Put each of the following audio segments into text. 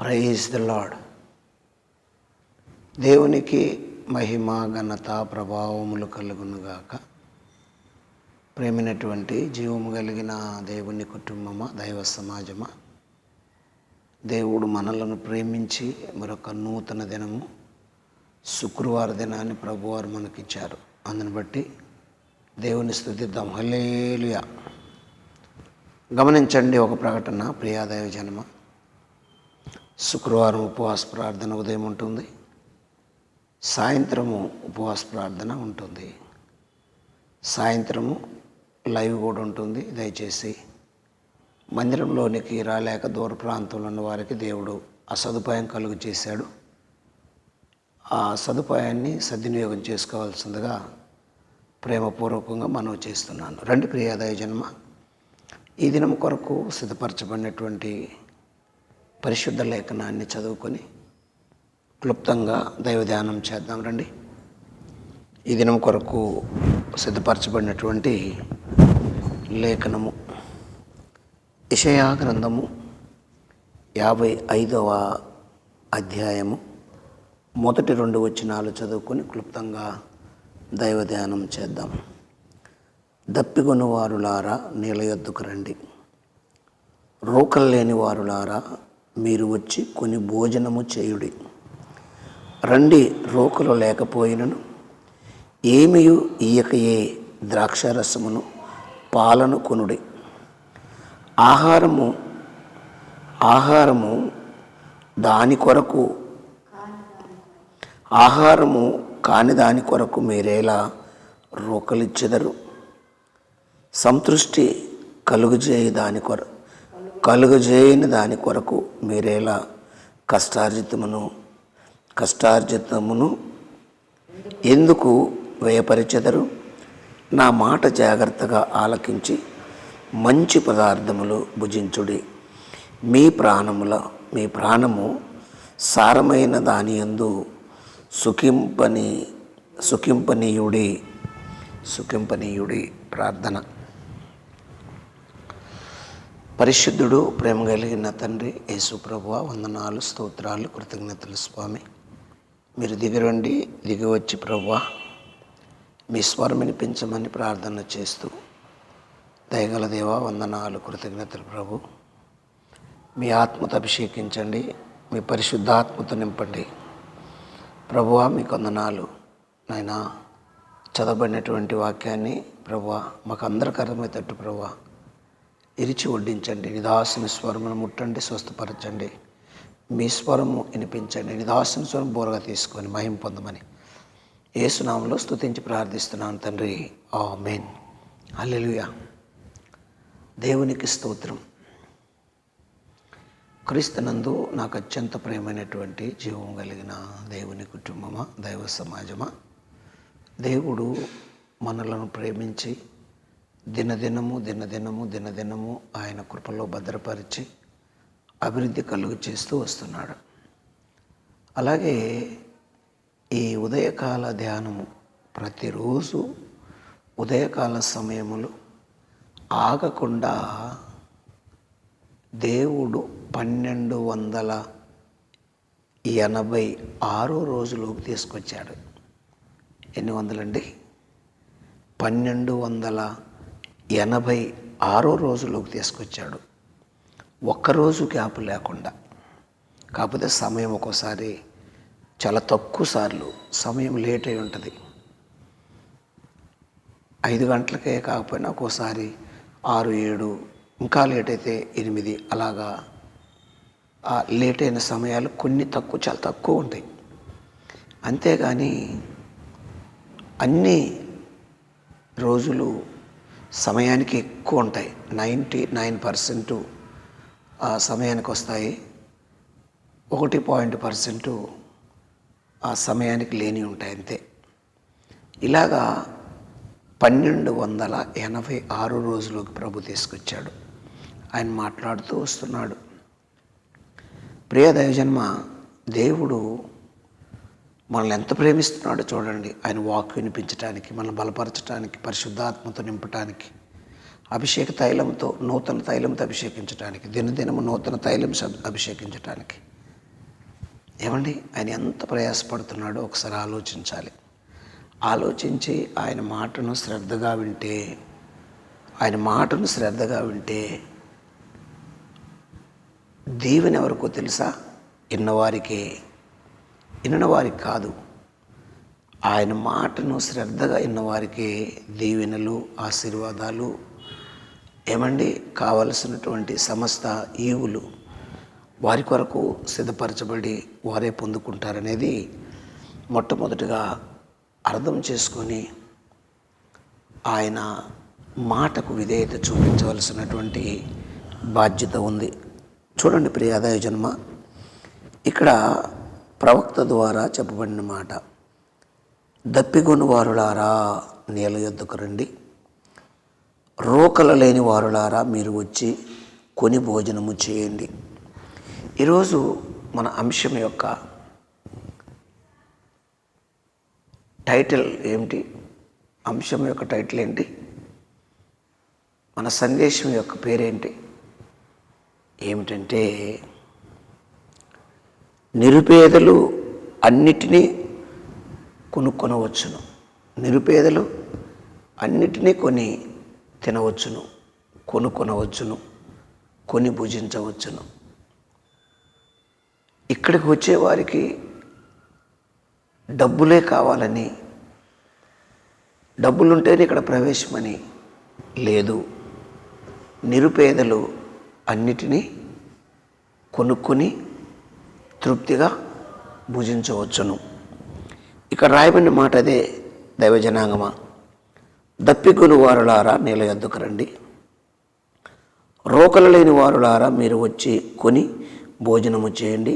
Praise the lord దేవునికి మహిమ ఘనత ప్రభావములు కలుగునుగాక ప్రేమైనటువంటి జీవము కలిగిన దేవుని కుటుంబమా దైవ సమాజమా? దేవుడు మనలను ప్రేమించి మరొక నూతన దినము శుక్రవార దినాన్ని ప్రభువారు మనకిచ్చారు. అందుని బట్టి దేవుని స్థుతిద్దాం. హలేలుయా గమనించండి ఒక ప్రకటన ప్రియాదైవ జన్మ. శుక్రవారం ఉపవాస ప్రార్థన ఉదయం ఉంటుంది. సాయంత్రము ఉపవాస ప్రార్థన ఉంటుంది. సాయంత్రము లైవ్ కూడా ఉంటుంది. దయచేసి మందిరంలోనికి రాలేక దూర ప్రాంతంలో ఉన్న వారికి దేవుడు ఆ సదుపాయం కలుగు చేశాడు. ఆ సదుపాయాన్ని సద్వినియోగం చేసుకోవాల్సిందిగా ప్రేమపూర్వకంగా మనవి చేస్తున్నాను. రెండు ప్రియాదాయ జన్మ. ఈ దినం కొరకు సిద్ధపరచబడినటువంటి పరిశుద్ధ లేఖనాన్ని చదువుకొని క్లుప్తంగా దైవ ధ్యానం చేద్దాం రండి. ఈ దినం కొరకు సిద్ధపరచబడినటువంటి లేఖనము ఇషయా గ్రంథము యాభై ఐదవ అధ్యాయము మొదటి రెండు వచనాలు చదువుకొని క్లుప్తంగా దైవ ధ్యానం చేద్దాం. దప్పిగొని వారులారా నీళ్ళ రండి. రోకలు లేని వారులారా మీరు వచ్చి కొన్ని భోజనము చేయుడి. రండి రోకలు లేకపోయినను ఏమియు ఈయకయే ద్రాక్షారసమును పాలను కొనుడి. ఆహారము ఆహారము దాని కొరకు ఆహారము కాని దాని కొరకు మీరేలా రోకలిచ్చెదరు. సంతృష్టి కలుగుజేయి దాని కొరకు కలుగజేయని దాని కొరకు మీరేలా కష్టార్జితమును కష్టార్జితమును ఎందుకు వ్యయపరిచెదరు? నా మాట జాగ్రత్తగా ఆలకించి మంచి పదార్థములు భుజించుడి. మీ ప్రాణముల మీ ప్రాణము సారమైన దాని యందు సుఖింపని సుఖింపనీయుడి సుఖింపనీయుడి ప్రార్థన. పరిశుద్ధుడు ప్రేమ కలిగిన తండ్రి యేసు ప్రభువ వందనాలు స్తోత్రాలు కృతజ్ఞతలు స్వామి. మీరు దిగరండి దిగి వచ్చి ప్రభువ మీ స్వరం వినిపించమని ప్రార్థన చేస్తూ దయగల దేవ వందనాలు కృతజ్ఞతలు ప్రభు. మీ ఆత్మతో అభిషేకించండి మీ పరిశుద్ధాత్మతో నింపండి. ప్రభువ మీ కొందనాలు నాయన చదవబడినటువంటి వాక్యాన్ని ప్రభువ మాకు అందరికి అర్థమయ్యేటట్టు ప్రభువ ఇరిచి వడ్డించండి నిదాసిన స్వరమును ముట్టండి స్వస్థపరచండి. మీ స్వరము వినిపించండి నిదాసిన స్వరం బోరగా తీసుకొని మహిం పొందమని ఏసునామంలో స్తుతించి ప్రార్థిస్తున్నాను తండ్రి. ఆ మెయిన్ అల్లెలుయా దేవునికి స్తోత్రం. క్రీస్తునందు నాకు అత్యంత ప్రేమైనటువంటి జీవం కలిగిన దేవుని కుటుంబమా దైవ సమాజమా? దేవుడు మనలను ప్రేమించి దినదినము దినదినము దినదినము ఆయన కృపలో భద్రపరిచి అభివృద్ధి కలుగు చేస్తూ వస్తున్నాడు. అలాగే ఈ ఉదయకాల ధ్యానము ప్రతిరోజు ఉదయకాల సమయములు ఆగకుండా దేవుడు పన్నెండు వందల ఎనభై ఆరో రోజులోకి తీసుకొచ్చాడు. ఎన్ని వందలండి? పన్నెండు వందల ఎనభై ఆరో రోజులోకి తీసుకొచ్చాడు. ఒక్కరోజు గ్యాప్ లేకుండా. కాకపోతే సమయం ఒక్కోసారి చాలా తక్కువ సార్లు సమయం లేట్ అయి ఉంటుంది. ఐదు గంటలకే కాకపోయినా ఒక్కోసారి ఆరు ఏడు ఇంకా లేట్ అయితే ఎనిమిది అలాగా ఆ లేట్ అయిన సమయాలు కొన్ని తక్కువ చాలా తక్కువ ఉంటాయి. అంతేగాని అన్ని రోజులు సమయానికి ఎక్కువ ఉంటాయి. నైంటీ నైన్ పర్సెంట్ ఆ సమయానికి వస్తాయి ఒకటి పాయింట్ పర్సెంట్ ఆ సమయానికి లేని ఉంటాయి అంతే. ఇలాగా పన్నెండు వందల ఎనభై ఆరు రోజులకు ప్రభు తీసుకొచ్చాడు. ఆయన మాట్లాడుతూ వస్తున్నాడు. ప్రియ దైవజన్మ దేవుడు మనల్ని ఎంత ప్రేమిస్తున్నాడో చూడండి. ఆయన వాక్ వినిపించడానికి మనల్ని బలపరచడానికి పరిశుద్ధాత్మతో నింపడానికి అభిషేక తైలంతో నూతన తైలంతో అభిషేకించడానికి దినదినము నూతన తైలం అభిషేకించడానికి ఏమండి? ఆయన ఎంత ప్రయాసపడుతున్నాడో ఒకసారి ఆలోచించాలి. ఆలోచించి ఆయన మాటను శ్రద్ధగా వింటే ఆయన మాటను శ్రద్ధగా వింటే దేవుని ఎవరికో తెలుసా? ఇన్నవారికే. వినవారికి కాదు. ఆయన మాటను శ్రద్ధగా విన్నవారికి దీవెనలు ఆశీర్వాదాలు ఏమండి? కావలసినటువంటి సమస్త ఈవులు వారి కొరకు సిద్ధపరచబడి వారే పొందుకుంటారనేది మొట్టమొదటిగా అర్థం చేసుకొని ఆయన మాటకు విధేయత చూపించవలసినటువంటి బాధ్యత ఉంది. చూడండి ప్రియాదాయ జన్మ. ఇక్కడ ప్రవక్త ద్వారా చెప్పబడిన మాట. దప్పికొని వారులారా నీళ్ళ యొద్దకు రండి. రోకలు లేని వారులారా మీరు వచ్చి కొని భోజనము చేయండి. ఈరోజు మన అంశం యొక్క టైటిల్ ఏమిటి? అంశం యొక్క టైటిల్ ఏంటి? మన సందేశం యొక్క పేరేంటి? ఏమిటంటే నిరుపేదలు అన్నిటినీ కొనుక్కొనవచ్చును. నిరుపేదలు అన్నిటినీ కొని తినవచ్చును కొనుక్కొనవచ్చును కొని భుజించవచ్చును. ఇక్కడికి వచ్చేవారికి డబ్బులే కావాలని డబ్బులుంటేనే ఇక్కడ ప్రవేశమని లేదు. నిరుపేదలు అన్నిటినీ కొనుక్కొని తృప్తిగా భుజించవచ్చును. ఇక్కడ రాయబడిన మాట అదే దైవజనాంగమా దప్పికొను వారులారా నీళ్ళ ఎద్దుకు రండి. రోకలు లేని వారులారా మీరు వచ్చి కొని భోజనము చేయండి.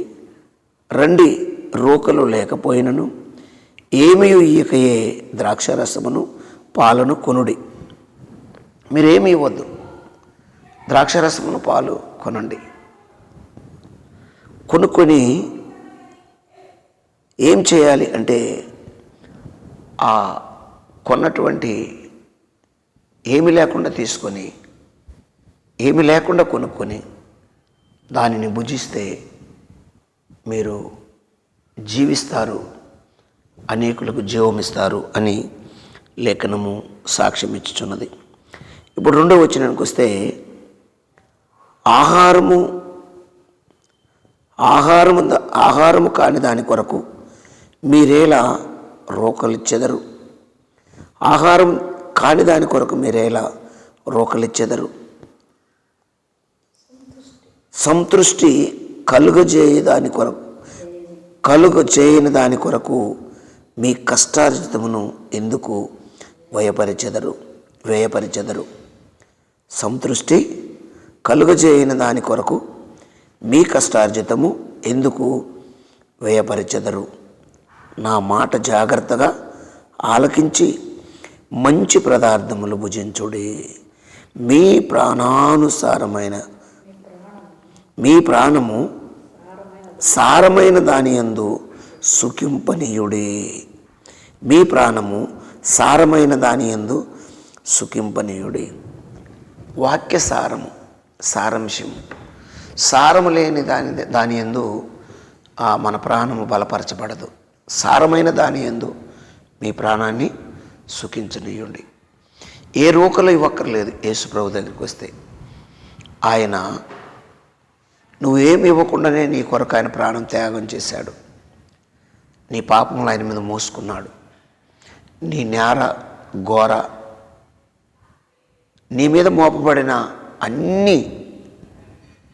రండి రోకలు లేకపోయినను. ఏమీ ఈకయే ద్రాక్షరసమును పాలను కొనుడి. మీరేమి ఇవ్వద్దు ద్రాక్షరసమును పాలు కొనండి. కొనుక్కొని ఏం చేయాలి అంటే ఆ కొన్నటువంటి ఏమి లేకుండా తీసుకొని ఏమి లేకుండా కొనుక్కొని దానిని భుజిస్తే మీరు జీవిస్తారు అనేకులకు జీవమిస్తారు అని లేఖనము సాక్ష్యం ఇచ్చుచున్నది. ఇప్పుడు రెండో వచ్చినానికి వస్తే ఆహారము ఆహారము ఆహారము కాని దాని కొరకు మీరేలా రోకలిచ్చెదరు ఆహారం కాని దాని కొరకు మీరేలా రోకలిచ్చెదరు సంతృష్టి కలుగజేయ దాని కొరకు కలుగ చేయని దాని కొరకు మీ కష్టార్జితమును ఎందుకు వ్యయపరిచెదరు వ్యయపరిచెదరు? సంతృష్టి కలుగజేయని దాని కొరకు మీ కష్టార్జితము ఎందుకు వ్యయపరిచెదరు? నా మాట జాగ్రత్తగా ఆలకించి మంచి పదార్థములు భుజించుడి. మీ ప్రాణానుసారమైన మీ ప్రాణము సారమైన దాని యందు సుఖింపనీయుడే. మీ ప్రాణము సారమైన దాని యందు సుఖింపనీయుడే. వాక్య సారము సారాంశం సారము లేని దాని దాని ఎందు మన ప్రాణము బలపరచబడదు. సారమైన దాని ఎందు మీ ప్రాణాన్ని సుఖించనీయండి. ఏ రూకలు ఇవ్వక్కర్లేదు యేసుప్రభు దగ్గరికి వస్తే. ఆయన నువ్వేమి ఇవ్వకుండానే నీ కొరకు ఆయన ప్రాణం త్యాగం చేశాడు. నీ పాపములు ఆయన మీద మోసుకున్నాడు. నీ నేర ఘోర నీ మీద మోపబడిన అన్నీ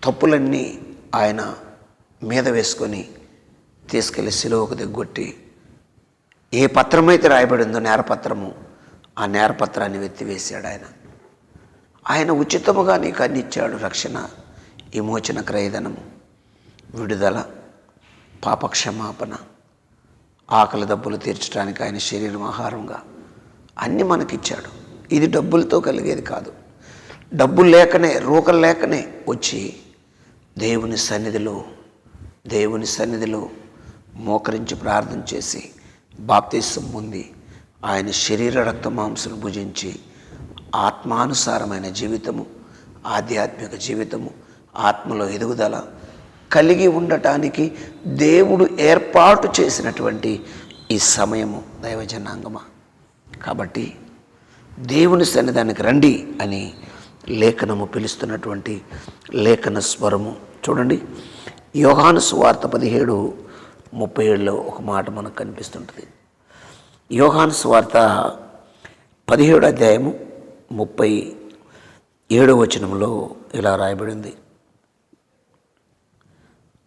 తప్పులన్నీ ఆయన మీద వేసుకొని తీసుకెళ్ళి సిలువకు దిగ్గొట్టి ఏ పత్రమైతే రాయబడిందో నేరపత్రము ఆ నేరపత్రాన్ని వెత్తివేశాడు ఆయన. ఆయన ఉచితముగా నీకు అందించాడు రక్షణ విమోచన క్రయధనము విడుదల పాపక్షమాపణ ఆకలి దబ్బులు తీర్చడానికి ఆయన శరీరం ఆహారంగా అన్నీ మనకిచ్చాడు. ఇది డబ్బులతో కలిగేది కాదు. డబ్బులు లేకనే రూకలు లేకనే వచ్చి దేవుని సన్నిధిలో దేవుని సన్నిధిలో మోకరించి ప్రార్థన చేసి బాప్తీసం పొంది ఆయన శరీర రక్త మాంసం భుజించి ఆత్మానుసారమైన జీవితము ఆధ్యాత్మిక జీవితము ఆత్మలో ఎదుగుదల కలిగి ఉండటానికి దేవుడు ఏర్పాటు చేసినటువంటి ఈ సమయము దైవజనాంగమా. కాబట్టి దేవుని సన్నిధానికి రండి అని లేఖనము పిలుస్తున్నటువంటి లేఖన స్వరము. చూడండి యోహాను సువార్త పదిహేడు ముప్పై ఏడులో ఒక మాట మనకు కనిపిస్తుంటుంది. యోహాను సువార్త పదిహేడు అధ్యాయము ముప్పై ఏడో వచనంలో ఇలా రాయబడింది.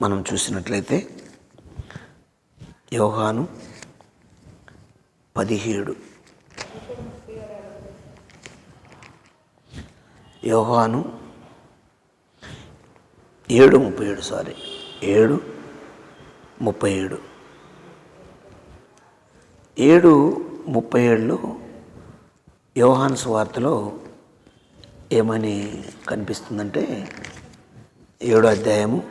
మనం చూసినట్లయితే యోహాను పదిహేడు. యోహాను ఏడు ముప్పై ఏడు సారీ. ఏడు ముప్పై ఏడు. ఏడు ముప్పై ఏడులో యోహాను సువార్తలో ఏమని కనిపిస్తుందంటే ఏడో అధ్యాయము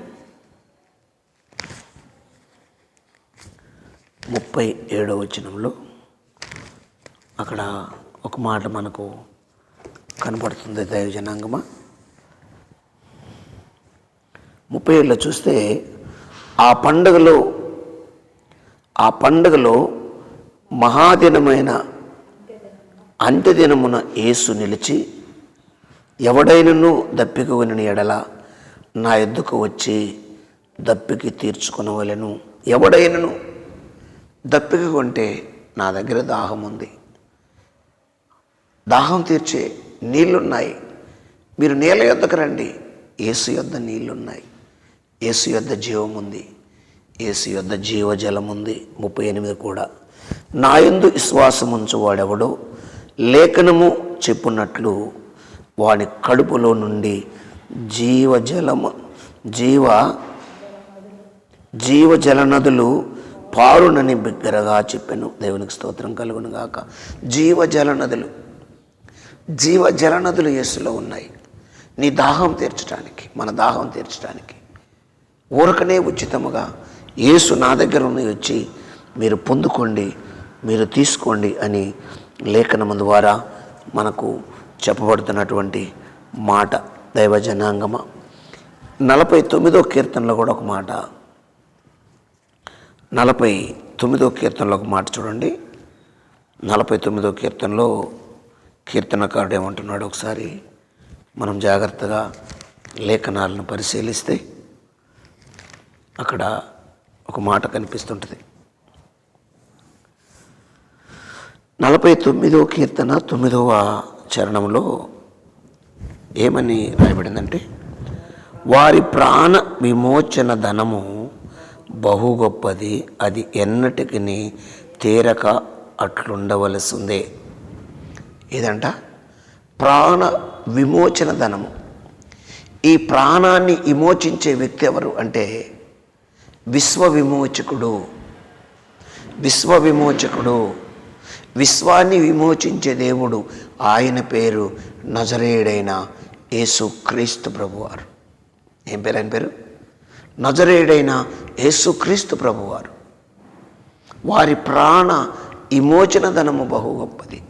ముప్పై ఏడో వచనంలో అక్కడ ఒక మాట మనకు కనబడుతుంది దైవ జనాంగమ ముప్పై ఏళ్ళలో చూస్తే ఆ పండుగలో ఆ పండుగలో మహాదినమైన అంత్యదినమున యేసు నిలిచి ఎవడైనను దప్పికవని ఎడల నా ఎద్దుకు వచ్చి దప్పికి తీర్చుకునవలను. ఎవడైనను దప్పిక కొంటే నా దగ్గర దాహం ఉంది దాహం తీర్చే నీళ్ళున్నాయి. మీరు నీళ్ళ యొద్దకు రండి. ఏసు యొద్ద నీళ్ళున్నాయి. ఏసు యొద్ద జీవం ఉంది ఏసు యొద్ద జీవజలం ఉంది ముప్పై ఎనిమిది కూడా. నా యందు విశ్వాసం ఉంచువాడెవడో లేఖనము చెప్పున్నట్లు వాని కడుపులో నుండి జీవజలము జీవ జీవజల నదులు పారునని బిగ్గరగా చెప్పాను. దేవునికి స్తోత్రం కలుగును గాక జీవజల నదులు జీవ జలనదులు యేసులో ఉన్నాయి. నీ దాహం తీర్చడానికి మన దాహం తీర్చడానికి ఊరకనే ఉచితముగా యేసు నా దగ్గర ఉన్న వచ్చి మీరు పొందుకోండి మీరు తీసుకోండి అని లేఖనము ద్వారా మనకు చెప్పబడుతున్నటువంటి మాట. దైవ జనాంగమ నలభై తొమ్మిదో కీర్తనలో కూడా ఒక మాట. నలభై తొమ్మిదో కీర్తనలో ఒక మాట చూడండి. నలభై తొమ్మిదో కీర్తనలో కీర్తనకారుడు ఏమంటున్నాడు ఒకసారి? మనం జాగ్రత్తగా లేఖనాలను పరిశీలిస్తే అక్కడ ఒక మాట కనిపిస్తుంటుంది. నలభై తొమ్మిదో కీర్తన తొమ్మిదవ చరణంలో ఏమని రాయబడిందంటే వారి ప్రాణ విమోచన ధనము బహు గొప్పది అది ఎన్నటికి తీరక అట్లుండవలసిందే. ఏదంట? ప్రాణ విమోచన ధనము ఈ ప్రాణాన్ని విమోచించే వ్యక్తి ఎవరు అంటే విశ్వ విమోచకుడు విశ్వ విమోచకుడు విశ్వాన్ని విమోచించే దేవుడు ఆయన పేరు నజరేయుడైన యేసుక్రీస్తు ప్రభువారు. ఏం పేరు? ఆయన పేరు? నజరేయుడైన యేసుక్రీస్తు ప్రభువారు. వారి ప్రాణ విమోచన ధనము బహు గొప్పది.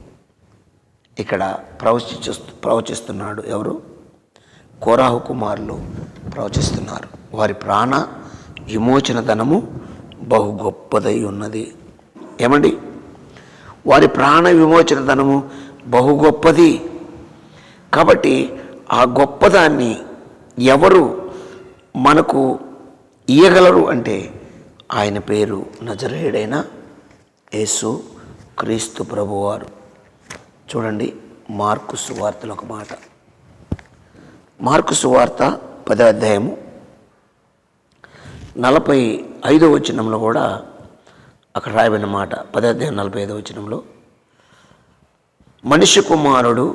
ఇక్కడ ప్రవచించు ప్రవచిస్తున్నాడు ఎవరు? కోరాహు కుమారులు ప్రవచిస్తున్నారు. వారి ప్రాణ విమోచన ధనము బహు గొప్పదై ఉన్నది. ఏమండి? వారి ప్రాణ విమోచన ధనము బహు గొప్పది. కాబట్టి ఆ గొప్పదాన్ని ఎవరు మనకు ఇయ్యగలరు అంటే ఆయన పేరు నజరేయుడైన యేసు క్రీస్తు ప్రభువారు. చూడండి మార్కు సువార్తలు ఒక మాట. మార్కు సువార్త పదో అధ్యాయము నలభై ఐదో వచనంలో కూడా అక్కడ రాయబడిన మాట. పదో అధ్యాయం నలభై ఐదో వచనంలో మనిషి కుమారుడు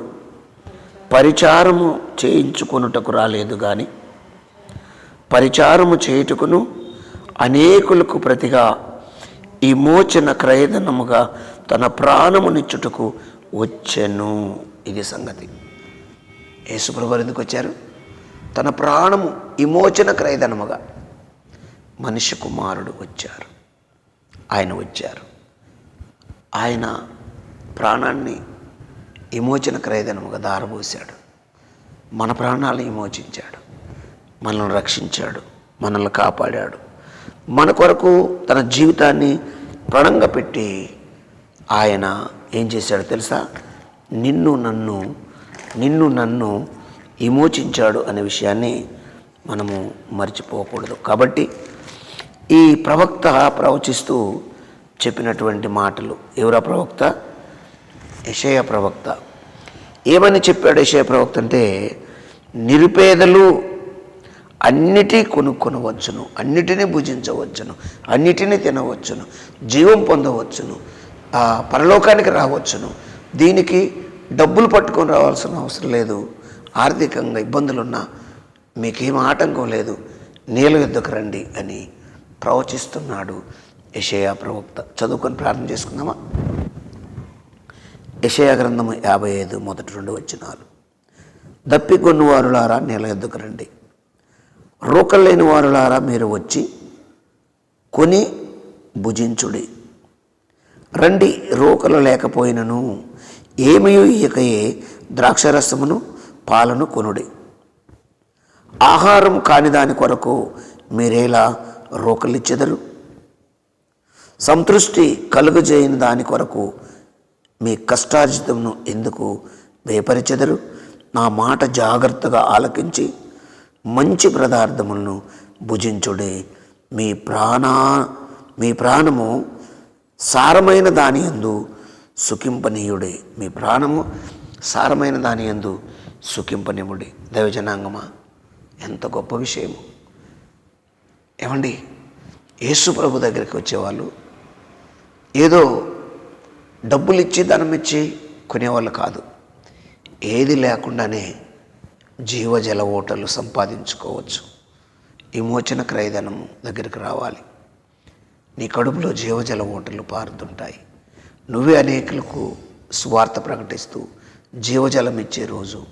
పరిచారము చేయించుకొనుటకు రాలేదు కానీ పరిచారము చేయుటకును అనేకులకు ప్రతిగా ఈ మోచన క్రయధనముగా తన ప్రాణమునిచ్చుటకు వచ్చెను. ఇది సంగతి. యేసుప్రభు ఎందుకు వచ్చారు? తన ప్రాణము విమోచన క్రయధనముగా మనిషి కుమారుడు వచ్చారు. ఆయన వచ్చారు. ఆయన ప్రాణాన్ని విమోచన క్రయధనముగా దారబోశాడు మన ప్రాణాలను విమోచించాడు. మనల్ని రక్షించాడు. మనల్ని కాపాడాడు. మన కొరకు తన జీవితాన్ని ప్రణంగా పెట్టి ఆయన ఏం చేశాడు తెలుసా? నిన్ను నన్ను నిన్ను నన్ను విమోచించాడు అనే విషయాన్ని మనము మర్చిపోకూడదు. కాబట్టి ఈ ప్రవక్త ప్రవచిస్తూ చెప్పినటువంటి మాటలు ఎవరా ప్రవక్త? యషయ ప్రవక్త. ఏమని చెప్పాడు యషయ ప్రవక్త అంటే నిరుపేదలు అన్నిటి కొనుక్కొనవచ్చును అన్నిటినీ భుజించవచ్చును అన్నిటినీ తినవచ్చును జీవం పొందవచ్చును పరలోకానికి రావచ్చును. దీనికి డబ్బులు పట్టుకొని రావాల్సిన అవసరం లేదు. ఆర్థికంగా ఇబ్బందులున్నా మీకేం ఆటంకం లేదు. నీళ్ళ యుద్ధకు రండి అని ప్రవచిస్తున్నాడు యషయా ప్రవక్త. చదువుకొని ప్రార్థన చేసుకుందామా? యషయా గ్రంథము యాభై ఐదు మొదటి రెండు వచ్చినాలు దప్పికొన్ను వారులారా నీళ్ళ యుద్ధకు రండి. రోకలేని వారులారా మీరు వచ్చి కొని భుజించుడి. రండి రోకలు లేకపోయినను. ఏమయో ఇయకయే ద్రాక్షరసమును పాలను కొనుడి. ఆహారం కాని దాని కొరకు మీరేలా రోకలిచ్చెదరు? సంతృష్టి కలుగజేయని దాని కొరకు మీ కష్టార్జితమును ఎందుకు వేపరిచెదరు? నా మాట జాగ్రత్తగా ఆలకించి మంచి పదార్థములను భుజించుడే. మీ ప్రాణా మీ ప్రాణము సారమైన దాని ఎందు సుఖింపనీయుడే మీ ప్రాణము. సారమైన దాని ఎందు సుఖింపనీయుడే. దైవజనాంగమా ఎంత గొప్ప విషయము. ఏమండి యేసు ప్రభు దగ్గరికి వచ్చేవాళ్ళు ఏదో డబ్బులు ఇచ్చి ధనం ఇచ్చి కొనేవాళ్ళు కాదు. ఏది లేకుండానే జీవజల ఓటలు సంపాదించుకోవచ్చు. విమోచన క్రయధనం దగ్గరికి రావాలి. నీ కడుపులో జీవజల ఓటలు పారుతుంటాయి. నువ్వే అనేకులకు స్వార్థ ప్రకటిస్తూ జీవజలం ఇచ్చే రోజు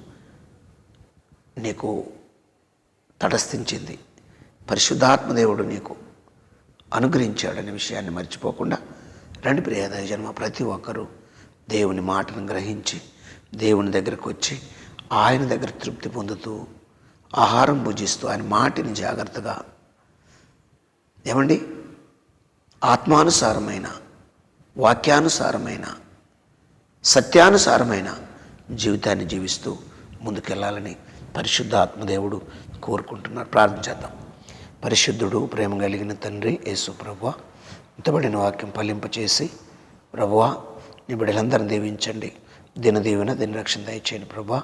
నీకు తటస్థించింది. పరిశుద్ధాత్మదేవుడు నీకు అనుగ్రహించాడనే విషయాన్ని మర్చిపోకుండా రండి ప్రియాదయ జన్మ ప్రతి ఒక్కరూ దేవుని మాటను గ్రహించి దేవుని దగ్గరకు వచ్చి ఆయన దగ్గర తృప్తి పొందుతూ ఆహారం భుజిస్తూ ఆయన మాటిని జాగ్రత్తగా ఏమండి? ఆత్మానుసారమైన వాక్యానుసారమైన సత్యానుసారమైన జీవితాన్ని జీవిస్తూ ముందుకెళ్ళాలని పరిశుద్ధ ఆత్మదేవుడు కోరుకుంటున్నారు ప్రార్థించేద్దాం పరిశుద్ధుడు ప్రేమ కలిగిన తండ్రి యేసు ప్రభువ ఇంతబడిన వాక్యం ఫలింపచేసి ప్రభువ నీ బిడ్డలందరిని దీవించండి. దిన దినరక్షణ రక్షణ దయచేయండి ప్రభా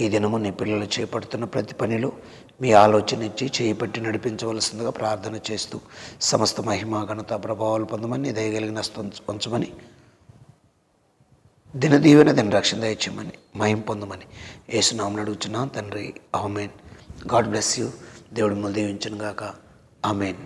ఈ దినము నీ పిల్లలు చేపడుతున్న ప్రతి పనిలో మీ ఆలోచన ఇచ్చి చేపట్టి నడిపించవలసిందిగా ప్రార్థన చేస్తూ సమస్త మహిమా ఘనత ప్రభావాలు పొందమని దయగలిగిన ఉంచమని దిన దీవెన దిన రక్షణ దయచేయమని మహిం పొందమని ఏసునామని అడుగుచున్నాం. తండ్రి ఆమెన్. God bless you. దేవుడు ముందు దీవించను గాక ఆమెన్.